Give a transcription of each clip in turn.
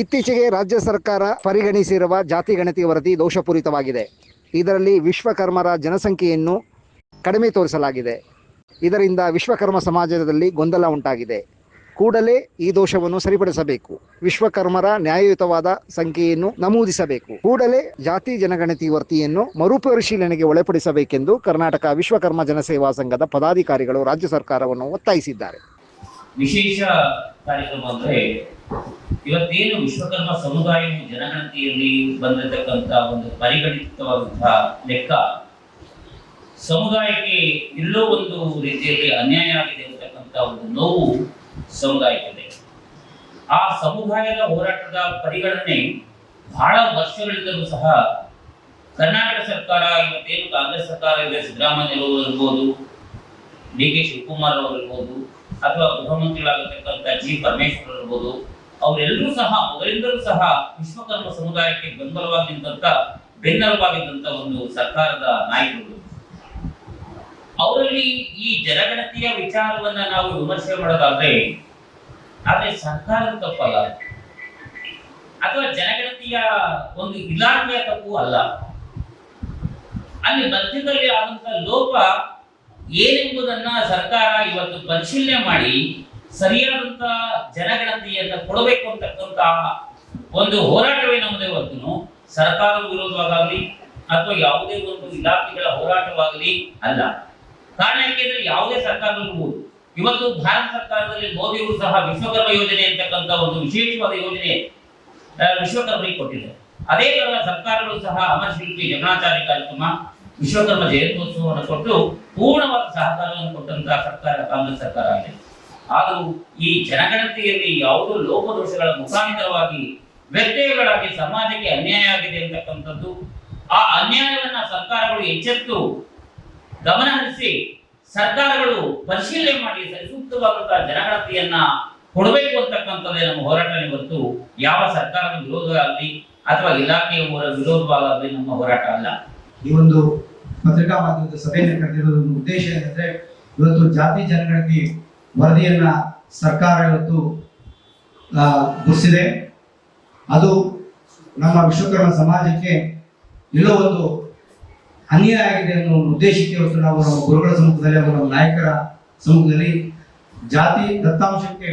ಇತ್ತೀಚೆಗೆ ರಾಜ್ಯ ಸರ್ಕಾರ ಪರಿಗಣಿಸಿರುವ ಜಾತಿ ಗಣತಿ ವರದಿ ದೋಷಪೂರಿತವಾಗಿದೆ. ಇದರಲ್ಲಿ ವಿಶ್ವಕರ್ಮರ ಜನಸಂಖ್ಯೆಯನ್ನು ಕಡಿಮೆ ತೋರಿಸಲಾಗಿದೆ. ಇದರಿಂದ ವಿಶ್ವಕರ್ಮ ಸಮಾಜದಲ್ಲಿ ಗೊಂದಲ ಉಂಟಾಗಿದೆ. ಕೂಡಲೇ ಈ ದೋಷವನ್ನು ಸರಿಪಡಿಸಬೇಕು. ವಿಶ್ವಕರ್ಮರ ನ್ಯಾಯಯುತವಾದ ಸಂಖ್ಯೆಯನ್ನು ನಮೂದಿಸಬೇಕು. ಕೂಡಲೇ ಜಾತಿ ಜನಗಣತಿ ವರದಿಯನ್ನು ಮರುಪರಿಶೀಲನೆಗೆ ಒಳಪಡಿಸಬೇಕೆಂದು ಕರ್ನಾಟಕ ವಿಶ್ವಕರ್ಮ ಜನಸೇವಾ ಸಂಘದ ಪದಾಧಿಕಾರಿಗಳು ರಾಜ್ಯ ಸರ್ಕಾರವನ್ನು ಒತ್ತಾಯಿಸಿದ್ದಾರೆ. ವಿಶೇಷ ಕಾರ್ಯಕ್ರಮ ಅಂದ್ರೆ ಇವತ್ತೇನು ವಿಶ್ವಕರ್ಮ ಸಮುದಾಯ ಜನಗಣತಿಯಲ್ಲಿ ಬಂದಿರತಕ್ಕಂತ ಒಂದು ಪರಿಗಣಿತವಾದಂತಹ ಲೆಕ್ಕ, ಸಮುದಾಯಕ್ಕೆ ಎಲ್ಲೋ ಒಂದು ರೀತಿಯಲ್ಲಿ ಅನ್ಯಾಯ ಆಗಿದೆ ಅಂತಕ್ಕಂಥ ಒಂದು ನೋವು ಸಮುದಾಯಕ್ಕಿದೆ ಆ ಸಮುದಾಯದ ಹೋರಾಟದ ಪರಿಗಣನೆ ಬಹಳ ವರ್ಷಗಳಿಂದಲೂ ಸಹ ಕರ್ನಾಟಕ ಸರ್ಕಾರ, ಇವತ್ತೇನು ಕಾಂಗ್ರೆಸ್ ಸರ್ಕಾರ ಇದೆ ಸಿದ್ದರಾಮಯ್ಯ ಅವರು ಇರ್ಬೋದು, ಡಿ ಕೆ ಶಿವಕುಮಾರ್ ಅವರು ಇರ್ಬೋದು ಅಥವಾ ಗೃಹಮಂತ್ರಿಗಳಾಗಿರ್ತಕ್ಕಂಥ ಜಿ ಪರಮೇಶ್ವರ್ ಇರ್ಬೋದು, ಅವರೆಲ್ಲರೂ ಸಹ ಮೊದಲಿಂದಲೂ ಸಹ ವಿಶ್ವಕರ್ಮ ಸಮುದಾಯಕ್ಕೆ ಬೆಂಬಲವಾಗಿದ್ದಂಥ ನಿಂತ ಬೆನ್ನೆಲುಬಾಗಿದ್ದಂತ ಒಂದು ಸರ್ಕಾರದ ನಾಯಕರು. ಅವರಲ್ಲಿ ಈ ಜನಗಣತಿಯ ವಿಚಾರವನ್ನ ನಾವು ವಿಮರ್ಶೆ ಮಾಡೋದಾದ್ರೆ, ಆದ್ರೆ ಸರ್ಕಾರದ ತಪ್ಪಲ್ಲ. ಅಥವಾ ಜನಗಣತಿಯ ಒಂದು ಇಲಾಖೆಯ ತಪ್ಪು ಅಲ್ಲ. ಅಲ್ಲಿ ಮಧ್ಯದಲ್ಲಿ ಆದಂತ ಲೋಪ ಏನೆಂಬುದನ್ನ ಸರ್ಕಾರ ಇವತ್ತು ಪರಿಶೀಲನೆ ಮಾಡಿ ಸರಿಯಾದಂತ ಜನಗಣತಿಯನ್ನ ಕೊಡಬೇಕು ಅಂತಕ್ಕಂತ ಒಂದು ಹೋರಾಟವೇ ನಮ್ಮದೇ ಹೊರತು ಸರ್ಕಾರ ವಿರೋಧವಾಗಲಿ ಅಥವಾ ಯಾವುದೇ ಒಂದು ಇಲಾಖೆಗಳ ಹೋರಾಟವಾಗಲಿ ಅಲ್ಲ. ಕಾರಣ ಯಾಕೆಂದ್ರೆ ಯಾವುದೇ ಸರ್ಕಾರದಲ್ಲಿರ್ಬೋದು ಇವತ್ತು ಭಾರತ ಸರ್ಕಾರದಲ್ಲಿ ಮೋದಿಯವರು ಸಹ ವಿಶ್ವಕರ್ಮ ಯೋಜನೆ ಅಂತಕ್ಕಂಥ ಒಂದು ವಿಶೇಷವಾದ ಯೋಜನೆ ವಿಶ್ವಕರ್ಮಿಗೆ ಕೊಟ್ಟಿದೆ ಅದೇ ತರ ಸರ್ಕಾರಗಳು ಸಹ ಅಮರ ಶಿಲ್ಪಿ ಜಗಣಾಚಾರ್ಯ ಕಾರ್ಯಕ್ರಮ ವಿಶ್ವಕರ್ಮ ಜಯಂತ್ಯೋತ್ಸವವನ್ನು ಕೊಟ್ಟು ಪೂರ್ಣವಾದ ಸಹಕಾರವನ್ನು ಕೊಟ್ಟಂತಹ ಸರ್ಕಾರ, ಕಾಂಗ್ರೆಸ್ ಸರ್ಕಾರ ಆಗಿದೆ. ಆದರೂ ಈ ಜನಗಣತಿಯಲ್ಲಿ ಯಾವುದೋ ಲೋಪದೋಷಗಳ ಮುಖಾಂತರವಾಗಿ ವ್ಯತ್ಯಯಗಳಾಗಿ ಸಮಾಜಕ್ಕೆ ಅನ್ಯಾಯ ಆಗಿದೆ ಅಂತಕ್ಕಂಥದ್ದು, ಆ ಅನ್ಯಾಯವನ್ನ ಸರ್ಕಾರಗಳು ಎಚ್ಚೆತ್ತು ಗಮನ ಹರಿಸಿ ಸರ್ಕಾರಗಳು ಪರಿಶೀಲನೆ ಮಾಡಿ ಸೂಕ್ತವಾದಂತಹ ಜನಗಣತಿಯನ್ನ ಕೊಡಬೇಕು ಅಂತಕ್ಕಂಥದ್ದೇ ನಮ್ಮ ಹೋರಾಟ ಹೊರತು ಯಾವ ಸರ್ಕಾರದ ವಿರೋಧ ಆಗಲಿ ಅಥವಾ ಇಲಾಖೆಯ ವಿರೋಧವಾಗಲಿ ನಮ್ಮ ಹೋರಾಟ ಅಲ್ಲ. ಈ ಒಂದು ಪತ್ರಿಕಾ ಮಾಧ್ಯಮದ ಸಭೆಯನ್ನು ಒಂದು ಉದ್ದೇಶ ಏನಂದ್ರೆ, ಇವತ್ತು ಜಾತಿ ಜನಗಣತಿ ವರದಿಯನ್ನ ಸರ್ಕಾರ ಇವತ್ತು ಗುಡಿಸಿದೆ ಅದು ನಮ್ಮ ವಿಶ್ವಕರ್ಮ ಸಮಾಜಕ್ಕೆ ಎಲ್ಲೋ ಒಂದು ಅನ್ಯಾಯ ಆಗಿದೆ ಅನ್ನೋ ಉದ್ದೇಶಕ್ಕೆ ಇವತ್ತು ನಾವು ನಮ್ಮ ಗುರುಗಳ ಸಮ್ಮುಖದಲ್ಲಿ ನಮ್ಮ ನಾಯಕರ ಸಮ್ಮುಖದಲ್ಲಿ ಜಾತಿ ದತ್ತಾಂಶಕ್ಕೆ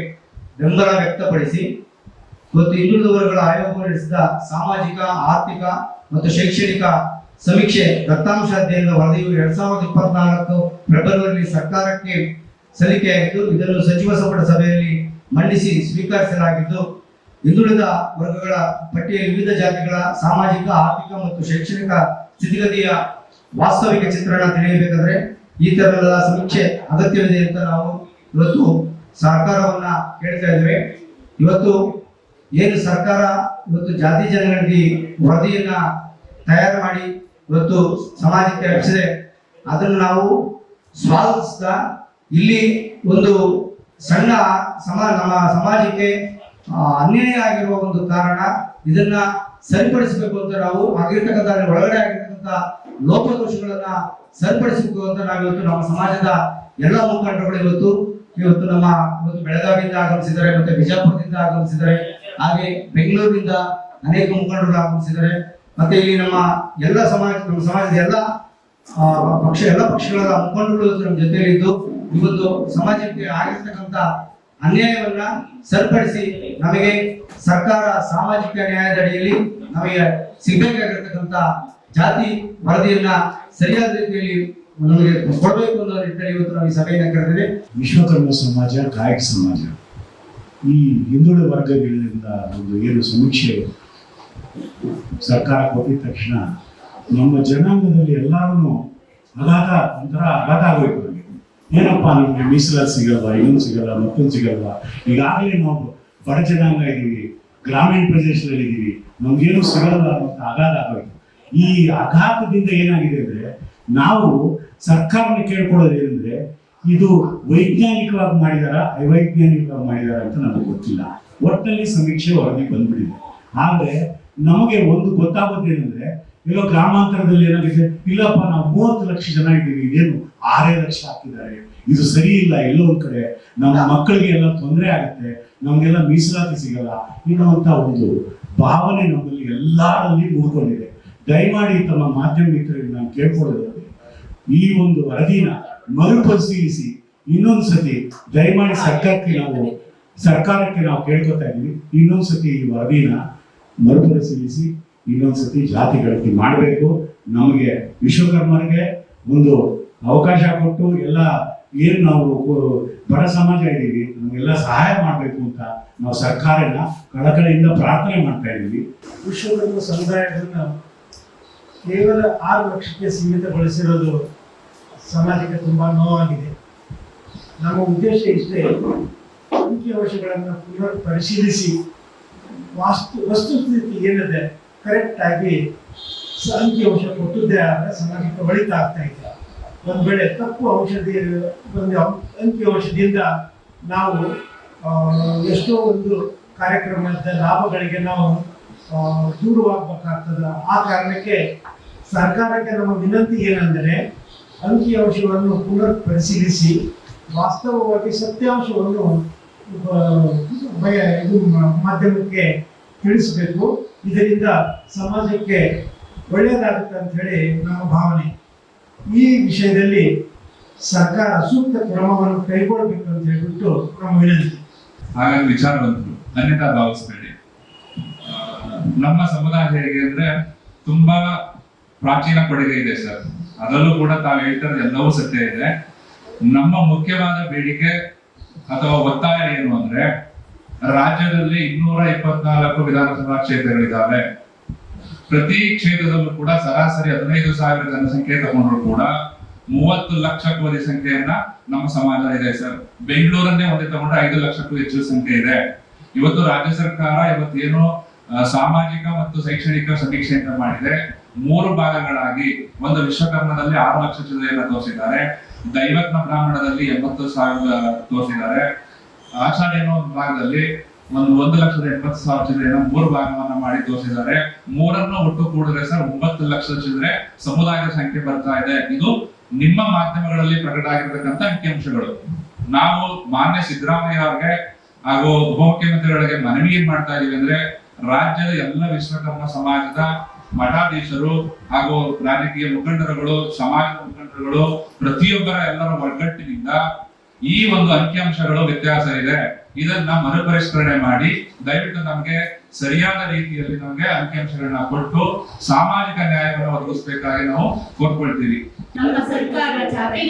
ಬೆಂಬಲ ವ್ಯಕ್ತಪಡಿಸಿ, ಇವತ್ತು ಇನ್ನುಳಿದ ವರ್ಗಗಳ ಆಯೋಗ ನಡೆಸಿದ ಸಾಮಾಜಿಕ, ಆರ್ಥಿಕ ಮತ್ತು ಶೈಕ್ಷಣಿಕ ಸಮೀಕ್ಷೆ ದತ್ತಾಂಶ ಅಧ್ಯಯನದ ವರದಿಯು ಎರಡ್ ಸಾವಿರದ ಇಪ್ಪತ್ನಾಲ್ಕು ಫೆಬ್ರವರಿಯಲ್ಲಿ ಸರ್ಕಾರಕ್ಕೆ ಸಲ್ಲಿಕೆಯಾಗಿದ್ದು ಇದನ್ನು ಸಚಿವ ಸಂಪುಟ ಸಭೆಯಲ್ಲಿ ಮಂಡಿಸಿ ಸ್ವೀಕರಿಸಲಾಗಿದ್ದು ಹಿಂದುಳಿದ ವರ್ಗಗಳ ಪಟ್ಟಿಯಲ್ಲಿ ವಿವಿಧ ಜಾತಿಗಳ ಸಾಮಾಜಿಕ, ಆರ್ಥಿಕ ಮತ್ತು ಶೈಕ್ಷಣಿಕ ಸ್ಥಿತಿಗತಿಯ ವಾಸ್ತವಿಕ ಚಿತ್ರಣ ತಿಳಿಯಬೇಕಾದ್ರೆ ಈ ತರಹದ ಸಮೀಕ್ಷೆ ಅಗತ್ಯವಿದೆ ಅಂತ ನಾವು ಇವತ್ತು ಸರ್ಕಾರವನ್ನ ಕೇಳ್ತಾ ಇದ್ದೇವೆ. ಇವತ್ತು ಏನು ಸರ್ಕಾರ ಇವತ್ತು ಜಾತಿ ಜನಗಣತಿ ವರದಿಯನ್ನ ತಯಾರು ಮಾಡಿ ಇವತ್ತು ಸಮಾಜಕ್ಕೆ ಹಂಚಿದೆ ಅದನ್ನು ನಾವು ಸ್ವಾಗತಿಸ್ತಾ ಇಲ್ಲಿ ಒಂದು ಸಣ್ಣ ಸಮ, ನಮ್ಮ ಸಮಾಜಕ್ಕೆ ಅನ್ಯಾಯ ಆಗಿರುವ ಒಂದು ಕಾರಣ ಇದನ್ನ ಸರಿಪಡಿಸಬೇಕು ಅಂತ ನಾವು ಆಗಿರ್ತಕ್ಕಂಥ ಒಳಗಡೆ ಆಗಿರ್ತಕ್ಕಂಥ ಲೋಪದೋಷಗಳನ್ನ ಸರಿಪಡಿಸಬೇಕು ಅಂತ ನಾವು ಇವತ್ತು ನಮ್ಮ ಸಮಾಜದ ಎಲ್ಲ ಮುಖಂಡರುಗಳು ಇವತ್ತು ಇವತ್ತು ನಮ್ಮ ಇವತ್ತು ಬೆಳಗಾವಿಯಿಂದ ಆಗಮಿಸಿದ್ದಾರೆ, ಮತ್ತೆ ಬಿಜಾಪುರದಿಂದ ಆಗಮಿಸಿದ್ದಾರೆ, ಹಾಗೆ ಬೆಂಗಳೂರಿನಿಂದ ಅನೇಕ ಮುಖಂಡರು ಆಗಮಿಸಿದ್ದಾರೆ. ಮತ್ತೆ ಇಲ್ಲಿ ನಮ್ಮ ಎಲ್ಲ ಸಮಾಜ, ನಮ್ಮ ಸಮಾಜದ ಎಲ್ಲ ಪಕ್ಷ, ಎಲ್ಲ ಪಕ್ಷಗಳ ಮುಖಂಡರು ನಮ್ಮ ಜೊತೆಯಲ್ಲಿ ಇದ್ದು ಇವತ್ತು ಸಮಾಜಕ್ಕೆ ಆಗಿರ್ತಕ್ಕಂಥ ಅನ್ಯಾಯವನ್ನ ಸರಿಪಡಿಸಿ ನಮಗೆ ಸರ್ಕಾರ ಸಾಮಾಜಿಕ ನ್ಯಾಯದ ಅಡಿಯಲ್ಲಿ ನಮಗೆ ಸಿಗಬೇಕಾಗಿರ್ತಕ್ಕಂಥ ಜಾತಿ ವರದಿಯನ್ನ ಸರಿಯಾದ ರೀತಿಯಲ್ಲಿ ನಮಗೆ ಕೊಡಬೇಕು ಅನ್ನೋ ನಿಟ್ಟಿನಲ್ಲಿ ಇವತ್ತು ನಾವು ಈ ಸಭೆಯನ್ನ ಕರೆದಿದೆ ವಿಶ್ವಕರ್ಮ ಸಮಾಜ ಕಾಯಕ ಸಮಾಜ, ಈ ಹಿಂದುಳಿದ ವರ್ಗಗಳಿಂದ ಒಂದು ಏನು ಸಮೀಕ್ಷೆ ಸರ್ಕಾರ ಕೊಟ್ಟಿದ ತಕ್ಷಣ ನಮ್ಮ ಜನಾಂಗದಲ್ಲಿ ಎಲ್ಲರೂ ಅಘಾತ, ಒಂಥರ ಅಗಾಧ ಆಗೋಯ್ತು ನಮಗೆ. ಏನಪ್ಪ ನಮಗೆ ಮೀಸಲಾತಿ ಸಿಗಲ್ಲ ಇನ್ನೊಂದು ಸಿಗಲ್ಲ, ಮತ್ತೊಂದು ಸಿಗಲ್ವಾ? ಈಗಾಗಲೇ ನಾವು ಬಡ ಜನಾಂಗ ಇದ್ದೀವಿ, ಗ್ರಾಮೀಣ ಪ್ರದೇಶದಲ್ಲಿ ಇದ್ದೀವಿ, ನಮ್ಗೇನು ಸಿಗಲ್ಲ ಅಂತ ಆಘಾತ ಆಗೋಯ್ತು. ಈ ಆಘಾತದಿಂದ ಏನಾಗಿದೆ ಅಂದ್ರೆ, ನಾವು ಸರ್ಕಾರನ ಕೇಳ್ಕೊಳ್ಳೋದು ಏನಂದ್ರೆ, ಇದು ವೈಜ್ಞಾನಿಕವಾಗಿ ಮಾಡಿದಾರ, ಅವೈಜ್ಞಾನಿಕವಾಗಿ ಮಾಡಿದಾರ ಅಂತ ನಮಗೆ ಗೊತ್ತಿಲ್ಲ. ಒಟ್ಟಲ್ಲಿ ಸಮೀಕ್ಷೆ ವರದಿ ಬಂದ್ಬಿಟ್ಟಿದೆ. ಆದ್ರೆ ನಮಗೆ ಒಂದು ಗೊತ್ತಾಗೋದೇನೆಂದ್ರೆ ಎಲ್ಲೋ ಗ್ರಾಮಾಂತರದಲ್ಲಿ ಏನಾಗಿದೆ? ಇಲ್ಲಪ್ಪ, ನಾವು ಮೂವತ್ತು ಲಕ್ಷ ಜನ ಇದ್ದೀವಿ ಇದೇನು ಆರೇ ಲಕ್ಷ ಹಾಕಿದ್ದಾರೆ ಇದು ಸರಿ ಇಲ್ಲ, ಎಲ್ಲೋ ಒಂದ್ ಕಡೆ. ನಮ್ಮ ಮಕ್ಕಳಿಗೆ ಎಲ್ಲ ತೊಂದರೆ ಆಗುತ್ತೆ, ನಮ್ಗೆಲ್ಲ ಮೀಸಲಾತಿ ಸಿಗಲ್ಲ. ಎನ್ನುವಂತ ಒಂದು ಭಾವನೆ ನಮ್ಮಲ್ಲಿ ಎಲ್ಲರಲ್ಲಿ ಮೂಡ್ಕೊಂಡಿದೆ ದಯಮಾಡಿ ತಮ್ಮ ಮಾಧ್ಯಮ ಮಿತ್ರರಿಗೆ ನಾನು ಕೇಳ್ಕೊಳ್ಳೋದ್ರೆ ಈ ಒಂದು ವರದಿನ ಮರುಪರಿಶೀಲಿಸಿ, ಇನ್ನೊಂದು ಸತಿ ದಯಮಾಡಿ ಸರ್ಕಾರಕ್ಕೆ ನಾವು ಸರ್ಕಾರಕ್ಕೆ ನಾವು ಕೇಳ್ಕೊತಾ ಇನ್ನೊಂದು ಸತಿ ಈ ವರದಿನ ಮರುಪರಿಶೀಲಿಸಿ ಇನ್ನೊಂದು ಸತಿ ಜಾತಿ ಗಣತಿ ಮಾಡಬೇಕು. ನಮಗೆ ವಿಶ್ವಕರ್ಮರಿಗೆ ಒಂದು ಅವಕಾಶ ಕೊಟ್ಟು ಎಲ್ಲ ಏನು ನಾವು ಬಡ ಸಮಾಜ ಇದ್ದೀವಿ, ನಮಗೆಲ್ಲ ಸಹಾಯ ಮಾಡಬೇಕು ಅಂತ ನಾವು ಸರ್ಕಾರನ ಕಳಕಳಿಯಿಂದ ಪ್ರಾರ್ಥನೆ ಮಾಡ್ತಾ ಇದ್ದೀವಿ. ವಿಶ್ವಕರ್ಮ ಸಮುದಾಯವನ್ನು ಕೇವಲ ಆರು ಲಕ್ಷಕ್ಕೆ ಸೀಮಿತಗೊಳಿಸಿರೋದು ಸಮಾಜಕ್ಕೆ ತುಂಬಾ ನೋವಾಗಿದೆ. ನಮ್ಮ ಉದ್ದೇಶ ಇಷ್ಟೇ ಅಂಕಿಅಂಶಗಳನ್ನು ಪುನರ್ ಪರಿಶೀಲಿಸಿ ವಾಸ್ತು ವಸ್ತುಸ್ಥಿತಿ ಏನಿದೆ ಕರೆಕ್ಟಾಗಿ ಅಂಕಿಅಂಶ ಕೊಟ್ಟದ್ದೇ, ಆದರೆ ಸಮಾಜಕ್ಕೆ ಒಳಿತ ಆಗ್ತಾ ಇದೆ ಒಂದ್ ವೇಳೆ ತಪ್ಪು ಔಷಧಿ ಒಂದು ಅಂಕಿ ಔಷಧಿಯಿಂದ ನಾವು ಎಷ್ಟೋ ಒಂದು ಕಾರ್ಯಕ್ರಮದ ಲಾಭಗಳಿಗೆ ನಾವು ದೂರವಾಗಬೇಕಾಗ್ತದ. ಆ ಕಾರಣಕ್ಕೆ ಸರ್ಕಾರಕ್ಕೆ ನಮ್ಮ ವಿನಂತಿ ಏನೆಂದರೆ, ಅಂಕಿ ಅಂಶವನ್ನು ಪುನರ್ ಪರಿಶೀಲಿಸಿ, ವಾಸ್ತವವಾಗಿ ಸತ್ಯಾಂಶವನ್ನು ಇದು ಮಾಧ್ಯಮಕ್ಕೆ ತಿಳಿಸಬೇಕು. ಇದರಿಂದ ಸಮಾಜಕ್ಕೆ ಒಳ್ಳೆಯದಾಗುತ್ತೆ ಅಂತ ಹೇಳಿ ನಮ್ಮ ಭಾವನೆ. ಈ ವಿಷಯದಲ್ಲಿ ಸರ್ಕಾರ ಸೂಕ್ತ ಕ್ರಮವನ್ನು ಕೈಗೊಳ್ಳಬೇಕು ಅಂತ ಹೇಳ್ಬಿಟ್ಟು ನಮ್ಮ ವಿನಂತಿ. ಹಾಗಾಗಿ ವಿಚಾರವಂತರು ಅನ್ಯತಾ ಭಾವಿಸಬೇಡಿ. ನಮ್ಮ ಸಮುದಾಯ ಹೇಗೆ ಅಂದ್ರೆ ತುಂಬಾ ಪ್ರಾಚೀನ ಕೊಡುಗೆ ಇದೆ ಸರ್. ಅದರಲ್ಲೂ ಕೂಡ ತಾವು ಹೇಳ್ತಾರೆ ಎಲ್ಲವೂ ಸತ್ಯ ಇದೆ. ನಮ್ಮ ಮುಖ್ಯವಾದ ಬೇಡಿಕೆ ಅಥವಾ ಒತ್ತಾಯ ಏನು ಅಂದ್ರೆ, ರಾಜ್ಯದಲ್ಲಿ ಇನ್ನೂರ ಇಪ್ಪತ್ನಾಲ್ಕು ವಿಧಾನಸಭಾ ಕ್ಷೇತ್ರಗಳಿದ್ದಾವೆ. ಪ್ರತಿ ಕ್ಷೇತ್ರದಲ್ಲೂ ಕೂಡ ಸರಾಸರಿ ಹದಿನೈದು ಸಾವಿರ ಜನಸಂಖ್ಯೆ ತಗೊಂಡ್ರು ಕೂಡ ಮೂವತ್ತು ಲಕ್ಷಕ್ಕೂ ಅಧಿಕ ಸಂಖ್ಯೆಯನ್ನ ನಮ್ಮ ಸಮಾಜ ಇದೆ ಸರ್. ಬೆಂಗಳೂರನ್ನೇ ಒಂದೇ ತಗೊಂಡ್ರೆ ಐದು ಲಕ್ಷಕ್ಕೂ ಹೆಚ್ಚು ಸಂಖ್ಯೆ ಇದೆ. ಇವತ್ತು ರಾಜ್ಯ ಸರ್ಕಾರ ಇವತ್ತೇನು ಸಾಮಾಜಿಕ ಮತ್ತು ಶೈಕ್ಷಣಿಕ ಸಮೀಕ್ಷೆ ಅಂತ ಮಾಡಿದೆ. ಮೂರು ಭಾಗಗಳಾಗಿ ಒಂದು ವಿಶ್ವಕರ್ಮದಲ್ಲಿ ಆರು ಲಕ್ಷ ಚಿಲ್ಲರೆಯನ್ನ ತೋರಿಸಿದ್ದಾರೆ. ದೈವತ್ನ ಬ್ರಾಹ್ಮಣದಲ್ಲಿ ಎಂಬತ್ತು ಸಾವಿರ ತೋರಿಸಿದ್ದಾರೆ. ಆಚಾರ್ಯ ಭಾಗದಲ್ಲಿ ಒಂದು ಒಂದು ಲಕ್ಷದ ಎಪ್ಪತ್ತು ಸಾವಿರ ಚಿಲ್ಲರೆಯನ್ನ ಮೂರು ಭಾಗವನ್ನ ಮಾಡಿ ತೋರಿಸಿದ್ದಾರೆ. ಮೂರನ್ನು ಒಟ್ಟು ಕೂಡಿದ್ರೆ ಸರ್ ಒಂಬತ್ತು ಲಕ್ಷ ಚಿಲ್ಲರೆ ಸಮುದಾಯದ ಸಂಖ್ಯೆ ಬರ್ತಾ ಇದೆ. ಇದು ನಿಮ್ಮ ಮಾಧ್ಯಮಗಳಲ್ಲಿ ಪ್ರಕಟ ಆಗಿರ್ತಕ್ಕಂಥ ಅಂಕಿಅಂಶಗಳು. ನಾವು ಮಾನ್ಯ ಸಿದ್ದರಾಮಯ್ಯ ಅವ್ರಿಗೆ ಹಾಗೂ ಉಪಮುಖ್ಯಮಂತ್ರಿಗಳಿಗೆ ಮನವಿ ಏನ್ ಮಾಡ್ತಾ ಇದೀವಿ ಅಂದ್ರೆ, ರಾಜ್ಯದ ಎಲ್ಲ ವಿಶ್ವಕರ್ಮ ಸಮಾಜದ ಮಠಾಧೀಶರು ಹಾಗೂ ರಾಜಕೀಯ ಮುಖಂಡರುಗಳು ಸಮಾಜದ ಮುಖಂಡರುಗಳು, ಪ್ರತಿಯೊಬ್ಬರ ಎಲ್ಲರ ಒಗ್ಗಟ್ಟಿನಿಂದ ಈ ಒಂದು ಅಂಕಿಅಂಶಗಳು ವ್ಯತ್ಯಾಸ ಇದೆ. ಇದನ್ನ ಮರುಪರಿಷ್ಕರಣೆ ಮಾಡಿ ದಯವಿಟ್ಟು ನಮ್ಗೆ ಸರಿಯಾದ ರೀತಿಯಲ್ಲಿ ನಮಗೆ ಅಂಕಿಅಂಶಗಳನ್ನ ಕೊಟ್ಟು ಸಾಮಾಜಿಕ ನ್ಯಾಯವನ್ನು ಒದಗಿಸಬೇಕಾಗಿ ನಾವು ಕೋರ್ಕೊಳ್ತೀವಿ ನಮ್ಮ ಸರ್ಕಾರ ಜಾತಿ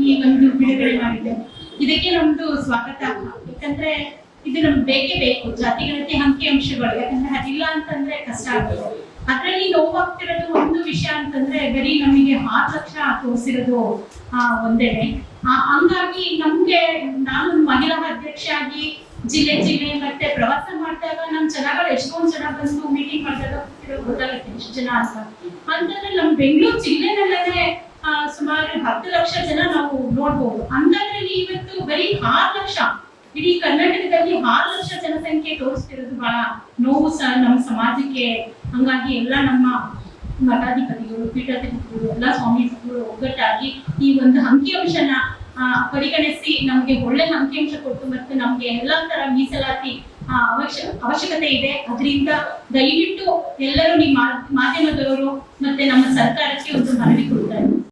ಈ ಒಂದು ಬಿಡುಗಡೆ ಮಾಡಿದೆ. ಇದಕ್ಕೆ ನಮ್ದು ಸ್ವಾಗತ. ಯಾಕಂದ್ರೆ ಇದು ನಮ್ಗೆ ಬೇಕೇ ಬೇಕು ಜಾತಿ ಗಣತಿ ಅಂಕಿ ಅಂಶಗಳು, ಯಾಕಂದ್ರೆ ಅದಿಲ್ಲ ಅಂತಂದ್ರೆ ಕಷ್ಟ ಆಗುತ್ತೆ. ಅದ್ರಲ್ಲಿ ನೋವಾಗ್ತಿರೋದು ಒಂದು ವಿಷಯ ಅಂತಂದ್ರೆ ಬರೀ ನಮಗೆ ಆರು ಲಕ್ಷ ತೋರಿಸಿರೋದು, ಆ ಒಂದೇನೆ ಹಂಗಾಗಿ ನಮ್ಗೆ ನಾನು ಮಹಿಳಾ ಅಧ್ಯಕ್ಷ ಆಗಿ ಜಿಲ್ಲೆ ಜಿಲ್ಲೆ ಮತ್ತೆ ಪ್ರವಾಸ ಮಾಡಿದಾಗ ನಮ್ ಜನಗಳು ಎಷ್ಟೊಂದ್ ಜನ ಬಂದು ಮೀಟಿಂಗ್ ಮಾಡಿದಾಗ ಗೊತ್ತಾಗುತ್ತೆ ಎಷ್ಟು ಜನ ಅಂತ. ಅಂತಂದ್ರೆ ನಮ್ ಬೆಂಗಳೂರು ಜಿಲ್ಲೆನಲ್ಲೇ ಸುಮಾರು ಹತ್ತು ಲಕ್ಷ ಜನ ನಾವು ನೋಡ್ಬೋದು. ಅಂತಂದ್ರೆ ಇವತ್ತು ಬರೀ ಆರು ಲಕ್ಷ ಇಡೀ ಕರ್ನಾಟಕದಲ್ಲಿ ಆರು ಲಕ್ಷ ಜನಸಂಖ್ಯೆ ತೋರಿಸ್ತಿರೋದು ಬಹಳ ನೋವು ಸಹ ನಮ್ಮ ಸಮಾಜಕ್ಕೆ. ಹಂಗಾಗಿ ಎಲ್ಲ ನಮ್ಮ ಮಠಾಧಿಪತಿಗಳು, ಪೀಠಾಧಿಪತಿಗಳು, ಎಲ್ಲ ಸ್ವಾಮೀಜಿಗಳು ಒಗ್ಗಟ್ಟಾಗಿ ಈ ಒಂದು ಅಂಕಿಅಂಶನ ಪರಿಗಣಿಸಿ ನಮ್ಗೆ ಒಳ್ಳೆ ಅಂಕಿಅಂಶ ಕೊಟ್ಟು ಮತ್ತೆ ನಮ್ಗೆ ಎಲ್ಲಾ ತರ ಮೀಸಲಾತಿ ಅವಶ್ಯ, ಅವಶ್ಯಕತೆ ಇದೆ. ಅದರಿಂದ ದಯವಿಟ್ಟು ಎಲ್ಲರೂ ನಿಮ್ಮ ಮಾಧ್ಯಮದವರು ಮತ್ತೆ ನಮ್ಮ ಸರ್ಕಾರಕ್ಕೆ ಒಂದು ಮನವಿ ಕೊಡ್ತಾ ಇದ್ದೀವಿ.